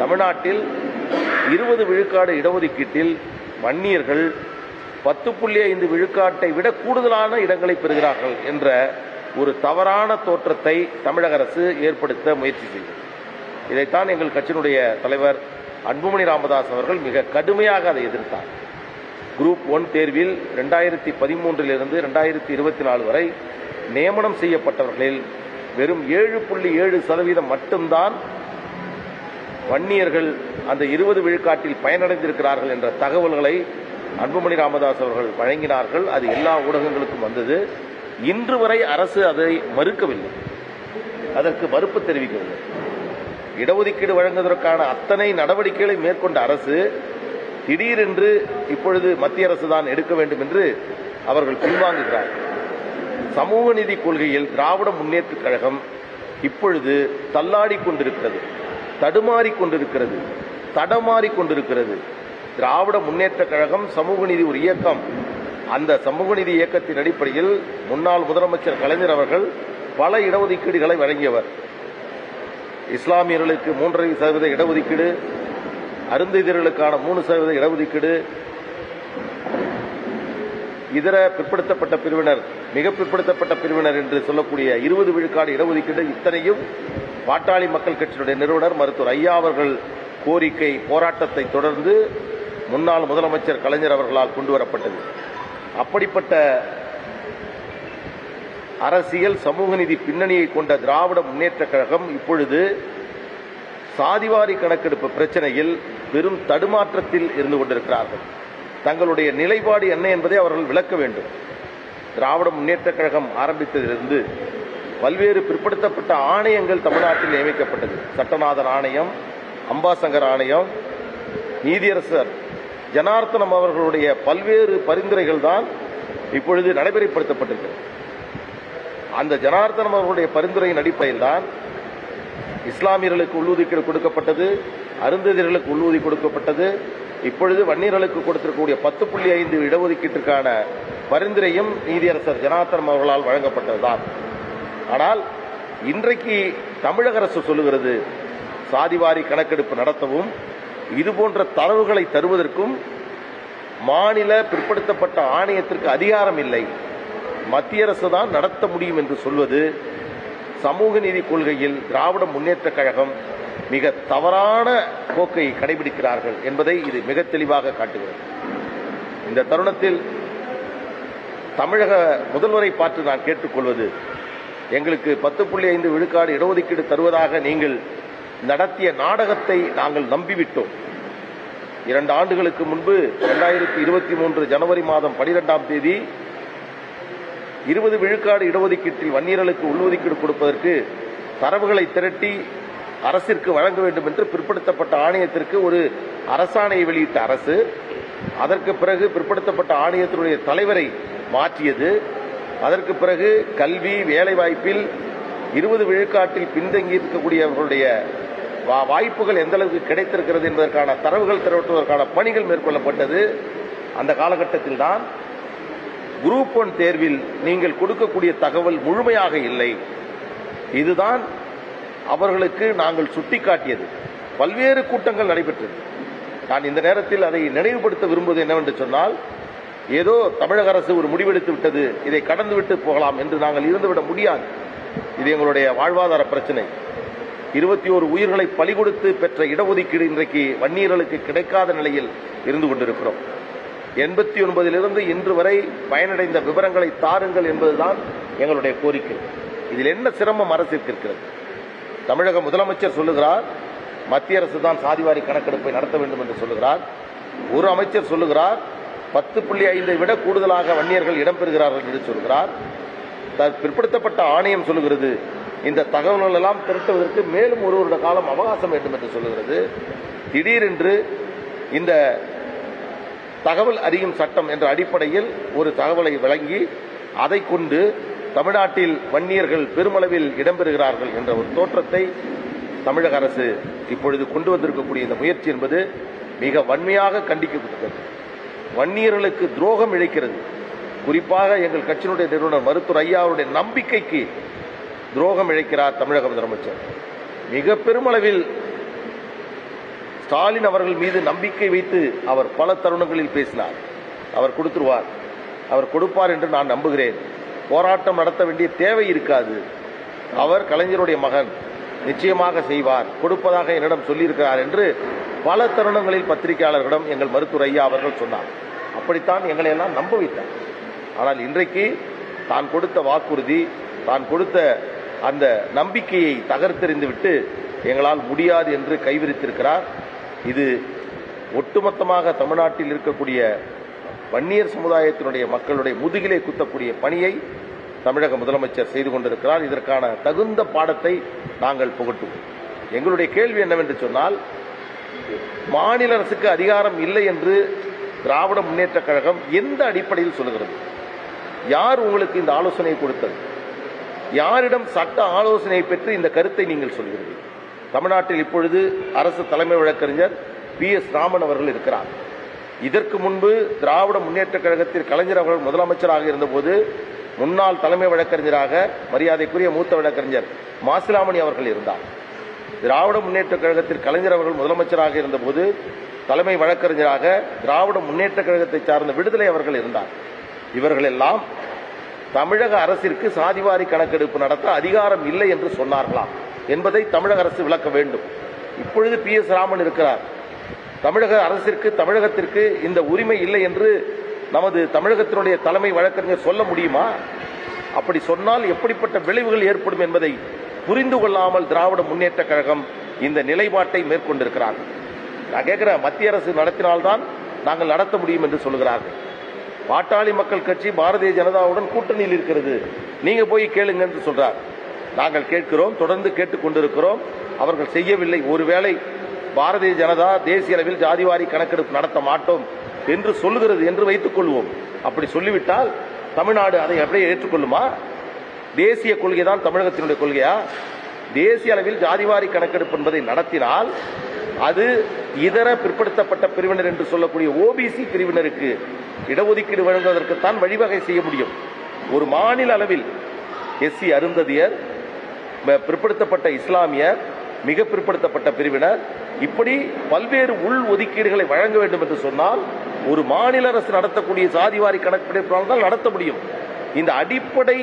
தமிழ்நாட்டில் இருபது விழுக்காடு இடஒதுக்கீட்டில் வன்னியர்கள் பத்து புள்ளி ஐந்து விழுக்காட்டை விட கூடுதலான இடங்களை பெறுகிறார்கள் என்ற ஒரு தவறான தோற்றத்தை தமிழக அரசு ஏற்படுத்த முயற்சி செய்தது. இதைத்தான் எங்கள் கட்சியினுடைய தலைவர் அன்புமணி ராமதாஸ் அவர்கள் மிக கடுமையாக அதை எதிர்த்தார். குரூப் ஒன் தேர்வில் ரெண்டாயிரத்தி பதிமூன்றிலிருந்து ரெண்டாயிரத்தி இருபத்தி நாலு வரை நியமனம் செய்யப்பட்டவர்களில் வெறும் ஏழு புள்ளி ஏழு சதவீதம் மட்டும்தான் வன்னியர்கள் அந்த இருபது விழுக்காட்டில் பயனடைந்திருக்கிறார்கள் என்ற தகவல்களை அன்புமணி ராமதாஸ் அவர்கள் வழங்கினார்கள். அது எல்லா ஊடகங்களுக்கும் வந்தது. இன்று வரை அரசு அதை மறுக்கவில்லை. அதற்கு மறுப்பு தெரிவிக்கவில்லை. இடஒதுக்கீடு வழங்குவதற்கான அத்தனை நடவடிக்கைகளை மேற்கொண்ட அரசு திடீரென்று இப்பொழுது மத்திய அரசு தான் எடுக்க வேண்டும் என்று அவர்கள் பின்வாங்குகிறார். சமூக நீதி கொள்கையில் திராவிட முன்னேற்ற கழகம் இப்பொழுது தள்ளாடி கொண்டிருக்கிறது. தடுமாறி கொண்டிருக்கிறது. தடமாறி கொண்டிருக்கிறது. திராவிட முன்னேற்ற கழகம் சமூக நீதி ஒரு இயக்கம். அந்த சமூக நீதி இயக்கத்தின் அடிப்படையில் முன்னாள் முதலமைச்சர் கலைஞர் அவர்கள் பல இடஒதுக்கீடுகளை வழங்கியவர். இஸ்லாமியர்களுக்கு மூன்றரை சதவீத இடஒதுக்கீடு அருந்ததியர்களுக்கான மூணு சதவீத இடஒதுக்கீடு இதர பிற்படுத்தப்பட்ட பிரிவினர் மிக பிற்படுத்தப்பட்ட பிரிவினர் என்று சொல்லக்கூடிய இருபது விழுக்காடு இடஒதுக்கீடு இத்தனையும் பாட்டாளி மக்கள் கட்சியினுடைய நிறுவனர் மருத்துவர் ஐயா அவர்கள் கோரிக்கை போராட்டத்தை தொடர்ந்து முன்னாள் முதலமைச்சர் கலைஞர் அவர்களால் கொண்டு வரப்பட்டது. அப்படிப்பட்ட அரசியல் சமூக நீதி பின்னணியை கொண்ட திராவிட முன்னேற்ற கழகம் இப்பொழுது சாதிவாரி கணக்கெடுப்பு பிரச்சனையில் பெரும் தடுமாற்றத்தில் இருந்து கொண்டிருக்கிறார்கள். தங்களுடைய நிலைப்பாடு என்ன என்பதை அவர்கள் விளக்க வேண்டும். திராவிட முன்னேற்ற கழகம் ஆரம்பித்ததிலிருந்து பல்வேறு பிற்படுத்தப்பட்ட ஆணையங்கள் தமிழ்நாட்டில் நியமிக்கப்பட்டது. சட்டநாதன் ஆணையம் அம்பாசங்கர் ஆணையம் நீதியரசர் ஜனார்த்தனம் அவர்களுடைய பல்வேறு பரிந்துரைகள் தான் இப்பொழுது நடைமுறைப்படுத்தப்பட்டிருக்கிறது அந்த ஜனார்த்தனம் அவர்களுடைய பரிந்துரையின் அடிப்படையில் தான் இஸ்லாமியர்களுக்கு உள்ளுதீக்கீடு கொடுக்கப்பட்டது அருந்ததியர்களுக்கு உள்ளூதி கொடுக்கப்பட்டது இப்பொழுது வன்னியர்களுக்கு கொடுத்திருக்கக்கூடிய பத்து புள்ளி ஐந்து இடஒதுக்கீட்டிற்கான பரிந்துரையும் நீதியரசர் ஜனார்த்தனம் அவர்களால் வழங்கப்பட்டதுதான். ஆனால் இன்றைக்கு தமிழக அரசு சொல்லுகிறது சாதிவாரி கணக்கெடுப்பு நடத்தவும் இதுபோன்ற தரவுகளை தருவதற்கும் மாநில பிற்படுத்தப்பட்ட ஆணையத்திற்கு அதிகாரம் இல்லை. மத்திய அரசு தான் நடத்த முடியும் என்று சொல்வது சமூக நீதி கொள்கையில் திராவிட முன்னேற்ற கழகம் மிக தவறான போக்கை கடைபிடிக்கிறார்கள் என்பதை இது மிக தெளிவாக காட்டுகிறது. இந்த தருணத்தில் தமிழக முதல்வரை பார்த்து நான் கேட்டுக்கொள்வது எங்களுக்கு பத்து புள்ளி ஐந்து விழுக்காடு இடஒதுக்கீடு தருவதாக நீங்கள் நடத்திய நாடகத்தை நாங்கள் நம்பிவிட்டோம். இரண்டு ஆண்டுகளுக்கு முன்பு இரண்டாயிரத்தி இருபத்தி மூன்று ஜனவரி மாதம் பனிரெண்டாம் தேதி இருபது விழுக்காடு இடஒதுக்கீட்டில் வன்னியர்களுக்கு உள்ஒதுக்கீடு கொடுப்பதற்கு தரவுகளை திரட்டி அரசிற்கு வழங்க வேண்டும் என்று பிற்படுத்தப்பட்ட ஆணையத்திற்கு ஒரு அரசாணையை வெளியிட்ட அரசு. அதற்கு பிறகு பிற்படுத்தப்பட்ட ஆணையத்தினுடைய தலைவரை மாற்றியது. அதற்கு பிறகு கல்வி வேலைவாய்ப்பில் இருபது விழுக்காட்டில் பின்தங்கி இருக்கக்கூடியவர்களுடைய வா- வாய்ப்புகள் எந்த அளவுக்கு கிடைத்திருக்கிறது என்பதற்கான தரவுகள் திரட்டுவதற்கான பணிகள் மேற்கொள்ளப்பட்டது. அந்த காலகட்டத்தில் தான் குரூப் ஒன் தேர்வில் நீங்கள் கொடுக்கக்கூடிய தகவல் முழுமையாக இல்லை. இதுதான் அவர்களுக்கு நாங்கள் சுட்டிக்காட்டியது. பல்வேறு கூட்டங்கள் நடைபெற்றது. நான் இந்த நேரத்தில் அதை நினைவுபடுத்த விரும்புவது என்னவென்று சொன்னால் ஏதோ தமிழக அரசு ஒரு முடிவெடுத்து விட்டது இதை கடந்து விட்டு போகலாம் என்று நாங்கள் இருந்துவிட முடியாது. இது எங்களுடைய வாழ்வாதார பிரச்சனை. இருபத்தி ஓரு உயிர்களை பலி கொடுத்து பெற்ற இடஒதுக்கீடு இன்றைக்கு வன்னியர்களுக்கு கிடைக்காத நிலையில் இருந்து கொண்டிருக்கிறோம். எண்பத்தி ஒன்பதிலிருந்து இன்று வரை பயனடைந்த விவரங்களை தாருங்கள் என்பதுதான் எங்களுடைய கோரிக்கை. இதில் என்ன சிரமம் அரசிற்கு இருக்கிறது? தமிழக முதலமைச்சர் சொல்லுகிறார் மத்திய அரசு தான் சாதிவாரி கணக்கெடுப்பை நடத்த வேண்டும் என்று சொல்லுகிறார். ஒரு அமைச்சர் சொல்லுகிறார் பத்து புள்ளி ஐந்தை விட கூடுதலாக வன்னியர்கள் இடம்பெறுகிறார்கள் என்று சொல்கிறார் பிற்படுத்தப்பட்ட ஆணையம் சொல்லுகிறது இந்த தகவல்கள் எல்லாம் திரட்டுவதற்கு மேலும் ஒரு வருட காலம் அவகாசம் வேண்டும் என்று சொல்லுகிறது. திடீரென்று இந்த தகவல் அறியும் சட்டம் என்ற அடிப்படையில் ஒரு தகவலை வழங்கி அதை கொண்டு தமிழ்நாட்டில் வன்னியர்கள் பெருமளவில் இடம்பெறுகிறார்கள் என்ற ஒரு தோற்றத்தை தமிழக அரசு இப்பொழுது கொண்டு வந்திருக்கக்கூடிய இந்த முயற்சி என்பது மிக வன்மையாக கண்டிக்கப்பட்டது வன்னியர்களுக்கு துரோகம் இழைக்கிறது. குறிப்பாக எங்கள் கட்சியினுடைய நிறுவனர் மருத்துவர் ஐயா அவருடைய நம்பிக்கைக்கு துரோகம் இழைக்கிறார் தமிழக முதலமைச்சர். மிக பெருமளவில் ஸ்டாலின் அவர்கள் மீது நம்பிக்கை வைத்து அவர் பல தருணங்களில் பேசினார். அவர் கொடுத்துருவார். அவர் கொடுப்பார் என்று நான் நம்புகிறேன். போராட்டம் நடத்த வேண்டிய தேவை இருக்காது. அவர் கலைஞருடைய மகன். நிச்சயமாக செய்வார். கொடுப்பதாக என்னிடம் சொல்லியிருக்கிறார் என்று பல தருணங்களில் பத்திரிகையாளர்களிடம் எங்கள் மருத்துவர் ஐயா அவர்கள் சொன்னார். அப்படித்தான் எங்களை எல்லாம் நம்ப வைத்தார். ஆனால் இன்றைக்கு தான் கொடுத்த வாக்குறுதி தான் கொடுத்த அந்த நம்பிக்கையை தகர்த்தெறிந்து விட்டு எங்களால் முடியாது என்று கைவிரித்திருக்கிறார். இது ஒட்டுமொத்தமாக தமிழ்நாட்டில் இருக்கக்கூடிய வன்னியர் சமுதாயத்தினுடைய மக்களுடைய முதுகிலே குத்தக்கூடிய பணியை தமிழக முதலமைச்சர் செய்து கொண்டிருக்கிறார். இதற்கான தகுந்த பாடத்தை நாங்கள் புகட்டுவோம். எங்களுடைய கேள்வி என்னவென்று சொன்னால் மாநில அரசுக்கு அதிகாரம் இல்லை என்று திராவிட முன்னேற்ற கழகம் எந்த அடிப்படையில் சொல்லுகிறது? யார் உங்களுக்கு இந்த ஆலோசனையை கொடுத்தது? யாரிடம் சட்ட ஆலோசனை பெற்று இந்த கருத்தை நீங்கள் சொல்கிறீர்கள்? தமிழ்நாட்டில் இப்பொழுது அரசு தலைமை வழக்கறிஞர் பி எஸ் ராமன் அவர்கள் இருக்கிறார். இதற்கு முன்பு திராவிட முன்னேற்ற கழகத்தில் கலைஞர் அவர்கள் முதலமைச்சராக இருந்தபோது முன்னாள் தலைமை வழக்கறிஞராக மரியாதைக்குரிய மூத்த வழக்கறிஞர் மாசிலாமணி அவர்கள் இருந்தார். திராவிட முன்னேற்ற கழகத்தில் கலைஞர் அவர்கள் முதலமைச்சராக இருந்தபோது தலைமை வழக்கறிஞராக திராவிட முன்னேற்ற கழகத்தை சார்ந்த விடுதலை அவர்கள் இருந்தார். இவர்கள் எல்லாம் தமிழக அரசிற்கு சாதிவாரி கணக்கெடுப்பு நடத்த அதிகாரம் இல்லை என்று சொன்னார்களாம். என்பதை தமிழக அரசு விளக்க வேண்டும். இப்பொழுது பி எஸ் ராமன் இருக்கிறார். தமிழக அரசிற்கு தமிழகத்திற்கு இந்த உரிமை இல்லை என்று நமது தமிழகத்தினுடைய தலைமை வழக்கறிஞர் சொல்ல முடியுமா? அப்படி சொன்னால் எப்படிப்பட்ட விளைவுகள் ஏற்படும் என்பதை புரிந்து கொள்ளாமல் திராவிட முன்னேற்ற கழகம் இந்த நிலைப்பாட்டை மேற்கொண்டிருக்கிறார். நான் கேட்கிறேன் மத்திய அரசு நடத்தினால்தான் நாங்கள் நடத்த முடியும் என்று சொல்கிறார்கள் பாட்டாளி மக்கள் கட்சி பாரதிய ஜனதாவுடன் கூட்டணியில் இருக்கிறது. நீங்க போய் கேளுங்க என்று சொல்றார். நாங்கள் கேட்கிறோம் தொடர்ந்து கேட்டுக் கொண்டிருக்கிறோம். அவர்கள் செய்யவில்லை. ஒருவேளை பாரதிய ஜனதா தேசிய அளவில் ஜாதிவாரி கணக்கெடுப்பு நடத்த மாட்டோம் என்று சொல்லுகிறது என்று வைத்துக் கொள்வோம். அப்படி சொல்லிவிட்டால் தமிழ்நாடு அதை அப்படியே ஏற்றுக்கொள்ளுமா? தேசிய கொள்கை தான் தமிழகத்தினுடைய கொள்கையா? தேசிய அளவில் ஜாதிவாரி கணக்கெடுப்பு என்பதை நடத்தினால் அது இதர பிற்படுத்தப்பட்ட பிரிவினர் என்று சொல்லக்கூடிய ஓபிசி பிரிவினருக்கு இடஒதுக்கீடு வழங்குவதற்குத்தான் வழிவகை செய்ய முடியும். ஒரு மாநில அளவில் எஸ்சி அருந்ததியர் பிற்படுத்தப்பட்ட இஸ்லாமிய மிக பிற்படுத்தப்பட்ட பிரிவினர் இப்படி பல்வேறு உள் ஒதுக்கீடுகளை வழங்க வேண்டும் என்று சொன்னால் ஒரு மாநில அரசு நடத்தக்கூடிய சாதிவாரி கணக்கெடுப்பால் தான் நடத்த முடியும். இந்த அடிப்படை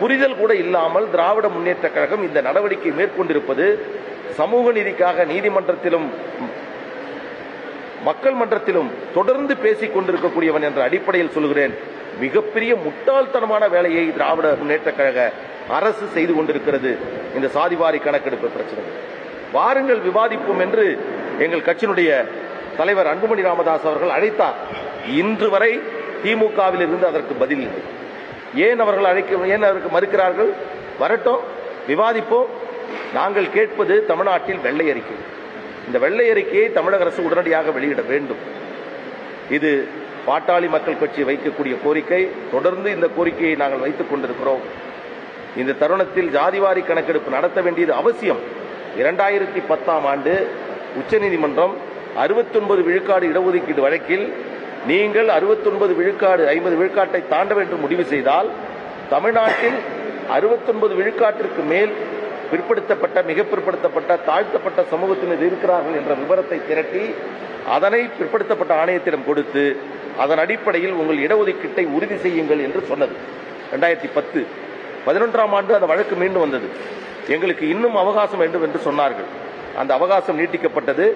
புரிதல் கூட இல்லாமல் திராவிட முன்னேற்ற கழகம் இந்த நடவடிக்கை மேற்கொண்டிருப்பது சமூக நீதிக்காக நீதிமன்றத்திலும் மக்கள் மன்றத்திலும் தொடர்ந்து பேசிக் கொண்டிருக்கக்கூடியவன் என்ற அடிப்படையில் சொல்கிறேன். மிகப்பெரிய முட்டாள்தனமான வேலையை திராவிட முன்னேற்ற கழக அரசு செய்து கொண்டிருக்கிறது இந்த சாதிவாரி கணக்கெடுப்பு பிரச்சனை. வாருங்கள் விவாதிப்போம் என்று எங்கள் கட்சியினுடைய தலைவர் அன்புமணி ராமதாஸ் அவர்கள் அழைத்தார். இன்று வரை திமுகவில் இருந்து அதற்கு பதில் இல்லை. ஏன் அவர்கள் அழைக்க ஏன் அவருக்கு மறுக்கிறார்கள்? வரட்டும் விவாதிப்போம். நாங்கள் கேட்பது தமிழ்நாட்டில் வெள்ளை அறிக்கை. இந்த வெள்ளை அறிக்கையை தமிழக அரசு உடனடியாக வெளியிட வேண்டும். இது பாட்டாளி மக்கள் கட்சி வைக்கக்கூடிய கோரிக்கை தொடர்ந்து இந்த கோரிக்கையை நாங்கள் வைத்துக் கொண்டிருக்கிறோம். இந்த தருணத்தில் ஜாதிவாரி கணக்கெடுப்பு நடத்த வேண்டியது அவசியம். இரண்டாயிரத்தி பத்தாம் ஆண்டு உச்சநீதிமன்றம் 69 விழுக்காடு இடஒதுக்கீடு வழக்கில் நீங்கள் 69 விழுக்காடு ஐம்பது விழுக்காட்டை தாண்ட வேண்டும் முடிவு செய்தால் தமிழ்நாட்டில் 69 விழுக்காட்டிற்கு மேல் பிற்படுத்தப்பட்ட மிக பிற்படுத்தப்பட்ட தாழ்த்தப்பட்ட சமூகத்தினர் இருக்கிறார்கள் என்ற விவரத்தை திரட்டி அதனை பிற்படுத்தப்பட்ட ஆணையத்திடம் கொடுத்து அதன் அடிப்படையில் உங்கள் இடஒதுக்கீட்டை உறுதி செய்யுங்கள் என்று சொன்னது. ரெண்டாயிரத்தி பத்து. பதினொன்றாம் ஆண்டு அந்த வழக்கு மீண்டும் வந்தது. எங்களுக்கு இன்னும் அவகாசம் வேண்டும் என்று சொன்னார்கள். அந்த அவகாசம் நீட்டிக்கப்பட்டது.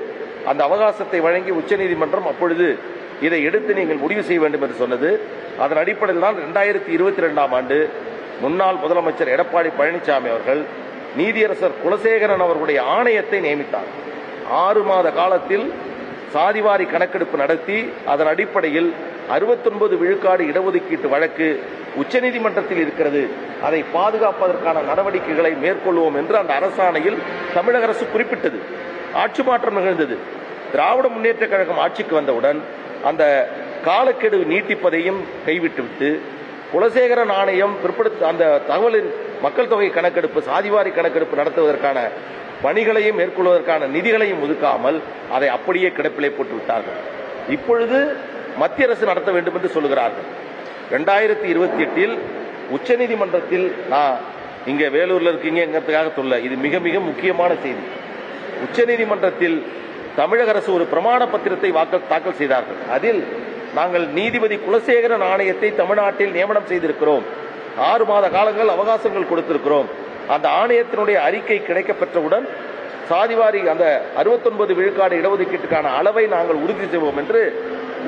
அந்த அவகாசத்தை வழங்கி உச்சநீதிமன்றம் அப்பொழுது இதை எடுத்து நீங்கள் முடிவு செய்ய வேண்டும் என்று சொன்னது. அதன் அடிப்படையில் தான் இரண்டாயிரத்தி இருபத்தி ரெண்டாம் ஆண்டு முன்னாள் முதலமைச்சர் எடப்பாடி பழனிசாமி அவர்கள் நீதியரசர் குலசேகரன் அவர்களுடைய ஆணையத்தை நியமித்தார். ஆறு மாத காலத்தில் சாதிவாரி கணக்கெடுப்பு நடத்தி அதன் அடிப்படையில் 69 விழுக்காடு இடஒதுக்கீட்டு வழக்கு உச்சநீதிமன்றத்தில் இருக்கிறது. அதை பாதுகாப்பதற்கான நடவடிக்கைகளை மேற்கொள்வோம் என்று அந்த அரசாணையில் தமிழக அரசு குறிப்பிட்டது. ஆட்சி மாற்றம் நிகழ்ந்தது. திராவிட முன்னேற்ற கழகம் ஆட்சிக்கு வந்தவுடன் அந்த காலக்கெடு நீட்டிப்பதையும் கைவிட்டுவிட்டு குலசேகரன் ஆணையம் பிற்படுத்த அந்த தகவலின் மக்கள் தொகை கணக்கெடுப்பு சாதிவாரி கணக்கெடுப்பு நடத்துவதற்கான பணிகளையும் மேற்கொள்வதற்கான நிதிகளையும் ஒதுக்காமல் அதை அப்படியே கிடப்பிலே போட்டு விட்டார்கள். இப்பொழுது மத்திய அரசு நடத்த வேண்டும் என்று சொல்லுகிறார்கள். ரெண்டாயிரத்தி இருபத்தி எட்டில் உச்சநீதிமன்றத்தில் நான் இங்கே வேலூர்ல இருக்கீங்கிறதுக்காக சொல்ல இது மிக மிக முக்கியமான செய்தி. உச்சநீதிமன்றத்தில் தமிழக அரசு ஒரு பிரமாண பத்திரத்தை தாக்கல் செய்தார்கள். அதில் நாங்கள் நீதிபதி குலசேகரன் ஆணையத்தை தமிழ்நாட்டில் நியமனம் செய்திருக்கிறோம். ஆறு மாத காலங்கள் அவகாசங்கள் கொடுத்திருக்கிறோம். அந்த ஆணையத்தினுடைய அறிக்கை கிடைக்கப்பெற்றவுடன் சாதிவாரி அந்த 69 விழுக்காடு இடஒதுக்கீட்டுக்கான அளவை நாங்கள் உறுதி செய்வோம் என்று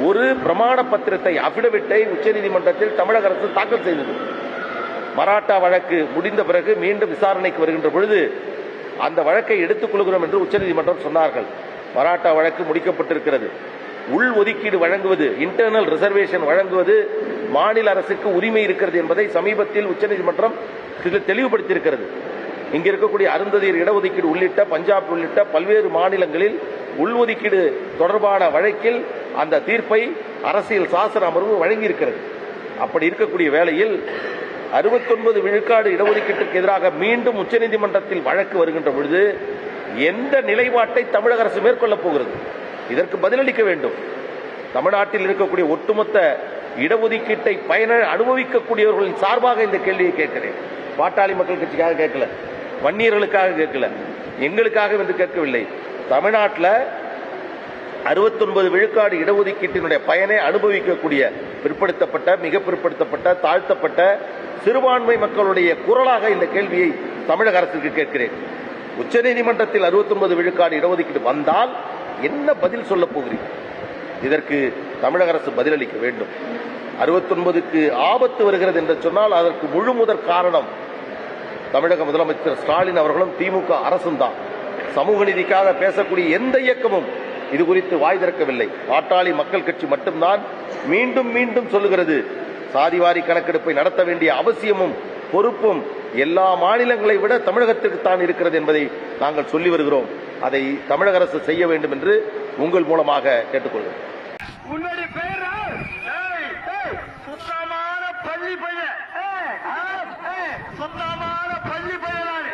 ஒரு பிரமாண பத்திரத்தை அபிடவிட்டை உச்சநீதிமன்றத்தில் தமிழக அரசு தாக்கல் செய்தது. மராட்டா வழக்கு முடிந்த பிறகு மீண்டும் விசாரணைக்கு வருகின்ற பொழுது அந்த வழக்கை எடுத்துக் கொள்கிறோம் என்று உச்சநீதிமன்றம் சொன்னார்கள். மராட்டா வழக்கு முடிக்கப்பட்டிருக்கிறது. உள் ஒதுக்கீடு வழங்குவது இன்டர்னல் ரிசர்வேஷன் வழங்குவது மாநில அரசுக்கு உரிமை இருக்கிறது என்பதை சமீபத்தில் உச்சநீதிமன்றம் தெளிவுபடுத்தியிருக்கிறது. இங்கு இருக்கக்கூடிய அருந்ததியர் இடஒதுக்கீடு உள்ளிட்ட பஞ்சாப் உள்ளிட்ட பல்வேறு மாநிலங்களில் உள்ஒதுக்கீடு தொடர்பான வழக்கில் அந்த தீர்ப்பை அரசியல் சாசன அமர்வு வழங்கியிருக்கிறது. அப்படி இருக்கக்கூடிய வேளையில் 69 விழுக்காடு இடஒதுக்கீட்டுக்கு எதிராக மீண்டும் உச்சநீதிமன்றத்தில் வழக்கு வருகின்ற பொழுது எந்த நிலைப்பாட்டை தமிழக அரசு மேற்கொள்ளப் போகிறது? இதற்கு பதிலளிக்க வேண்டும். தமிழ்நாட்டில் இருக்கக்கூடிய ஒட்டுமொத்த இடஒதுக்கீட்டை பயன அனுபவிக்கக்கூடியவர்களின் சார்பாக இந்த கேள்வியை கேட்கிறேன். பாட்டாளி மக்கள் கட்சிக்காக கேட்கல. வன்னியர்களுக்காக கேட்கல. எங்களுக்காக வந்து கேட்கவில்லை. தமிழ்நாட்டில் 69 விழுக்காடு இடஒதுக்கீட்டினுடைய பயனை அனுபவிக்கக்கூடிய பிற்படுத்தப்பட்ட மிக பிற்படுத்தப்பட்ட தாழ்த்தப்பட்ட சிறுபான்மை மக்களுடைய குரலாக இந்த கேள்வியை தமிழக அரசுக்கு கேட்கிறேன். உச்சநீதிமன்றத்தில் 69 விழுக்காடு இடஒதுக்கீடு வந்தால் என்ன பதில் சொல்லப் போகிறீர்கள்? இதற்கு தமிழக அரசு பதிலளிக்க வேண்டும். 69க்கு ஆபத்து வருகிறது என்று சொன்னால் அதற்கு முழு முதற் காரணம் தமிழக முதலமைச்சர் ஸ்டாலின் அவர்களும் திமுக அரசும் தான். சமூக நீதிக்காக பேசக்கூடிய எந்த இயக்கமும் இது குறித்து வாய் திறக்கவில்லை. பாட்டாளி மக்கள் கட்சி மட்டும்தான் மீண்டும் மீண்டும் சொல்லுகிறது. சாதிவாரி கணக்கெடுப்பை நடத்த வேண்டிய அவசியமும் பொறுப்பும் எல்லா மாநிலங்களை விட தமிழகத்திற்கு தான் இருக்கிறது என்பதை நாங்கள் சொல்லி வருகிறோம். அதை தமிழக அரசு செய்ய வேண்டும் என்று உங்கள் மூலமாக கேட்டுக்கொள்கிறோம் உன்னுடைய பேர் ஏய், சுத்தமான பள்ளி பையன். ஏய், சுத்தமான பள்ளி பையன்